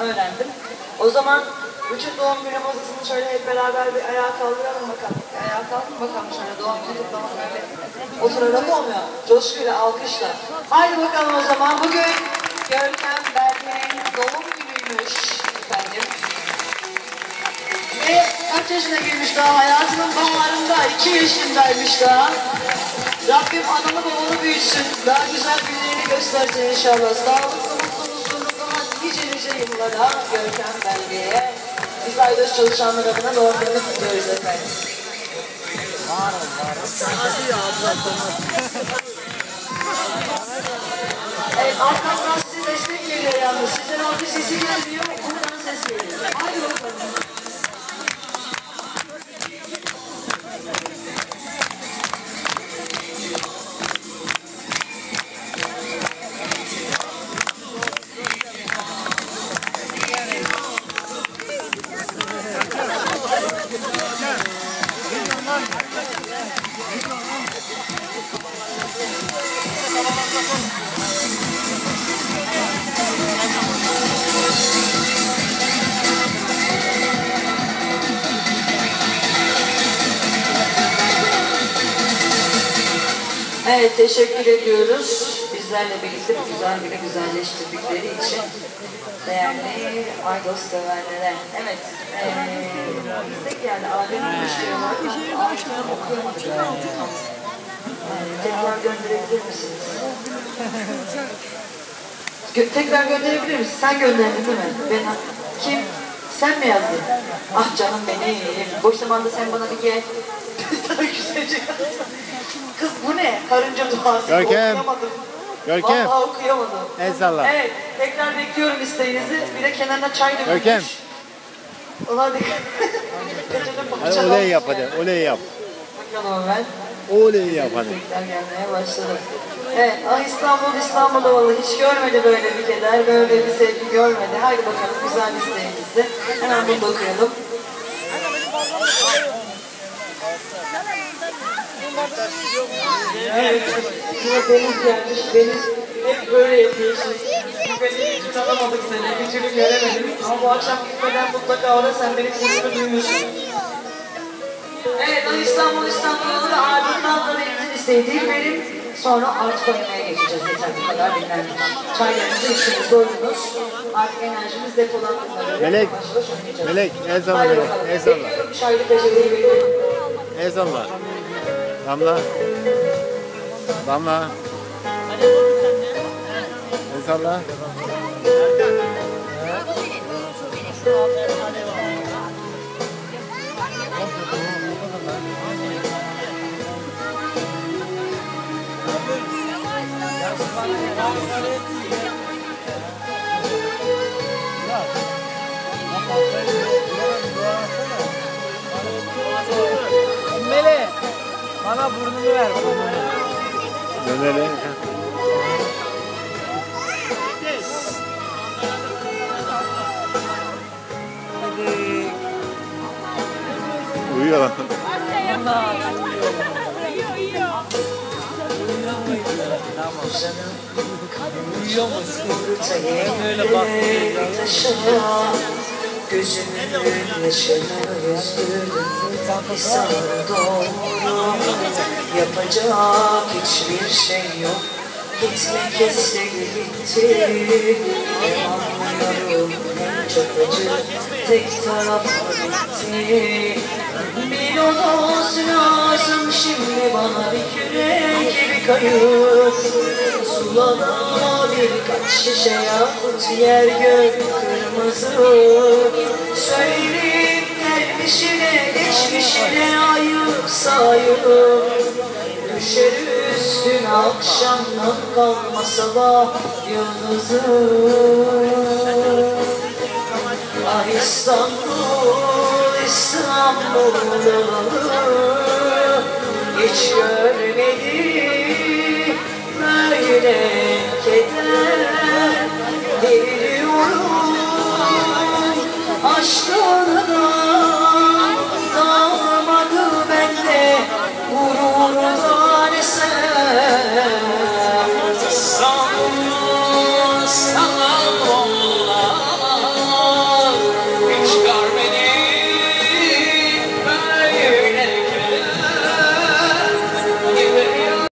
öğrendim. O zaman bütün doğum günü masasını şöyle hep beraber bir ayağa kaldıralım bakalım. Ayağa kaldırın bakalım şöyle doğum günü kutlamak öyle. Oturarak olmuyor. Coşkuyla, alkışla. Haydi bakalım o zaman. Bugün Görkem Berke'nin doğum günüymüş efendim. Ve kaç yaşına girmiş daha hayatının baharında, iki yaşındaymış daha. Rabbim ananı babanı büyütsün, daha güzel günlerini göstersin inşallah. Sağlıklı, mutlu, Aydos çalışanlar adına doğum gününü kutluyoruz efendim. Evet, arkamdan size destek geliyor yalnız. Sizden alkış sesi gelmiyor, buradan ses geliyor. Haydi bakalım. Evet, teşekkür ediyoruz. Bizlerle birlikte bu güzel günü güzelleştirdikleri için değerli Aydos severlere. Evet, ee, istek geldi. Adem Müşteriler. Okuyamadık. Ee, tekrar gönderebilir misiniz? Gö- tekrar gönderebilir misin? Sen gönderdin değil mi? Ben, kim? Sen mi yazdın? Ah canım benim. Boş zamanda sen bana bir gel. Sana güzelce yazsın. Kız bu ne? Karınca duası. Görkem. Okuyamadım. Görkem. Vallahi okuyamadım. El salla. Evet. Tekrar bekliyorum isteğinizi. Bir de kenarına çay dökülmüş. Görkem. Ulan dikkat. Hadi oley yap hadi. Oley yap. Bakalım ben. Oley yap hadi. Tekrar gelmeye başladı. Evet, ah İstanbul İstanbul'da vallahi hiç görmedi böyle bir keder, böyle bir sevgi görmedi. Haydi bakalım güzel isteğimizdi. Hemen bunu da. Evet, şuna Deniz gelmiş. Deniz hep böyle yapıyorsun. Dikkatini hiç alamadık seni, bir türlü göremedim. Ama bu akşam gitmeden mutlaka orada sen benim sesimi duyuyorsun. O İstanbul İstanbul'da da Arda'nın ablalarımızın isteği değil benim. Sonra artık oynamaya geçeceğiz. Yeter bu kadar dinlendik. Çaylarınızı içtiniz, doydunuz. Artık enerjimiz depolandı. Melek, Melek, el salla Haydi Melek, bakalım. el salla. Bekliyorum çaylı beceriyi. El salla. Damla. Damla. El salla. Mele, bana burnunu ver. Döneli. Uyuyor lan. Uyuyor mu? Öyle taşına Gözümün yaşını yüzdürdüm sana Yapacak hiçbir şey yok Gitmek istedi gitti anlıyorum çok acı Tek taraflı bitti Bir olsun lazım şimdi bana Bir kürek bir kayıp Sulana birkaç şişe yakut yer gök kırmızı Söyleyip gelmişine geçmişine ayıp sayıp Düşer üstüne akşamdan kalma sabah yıldızı. Ah İstanbul, İstanbul'u Hiç görmedim böyle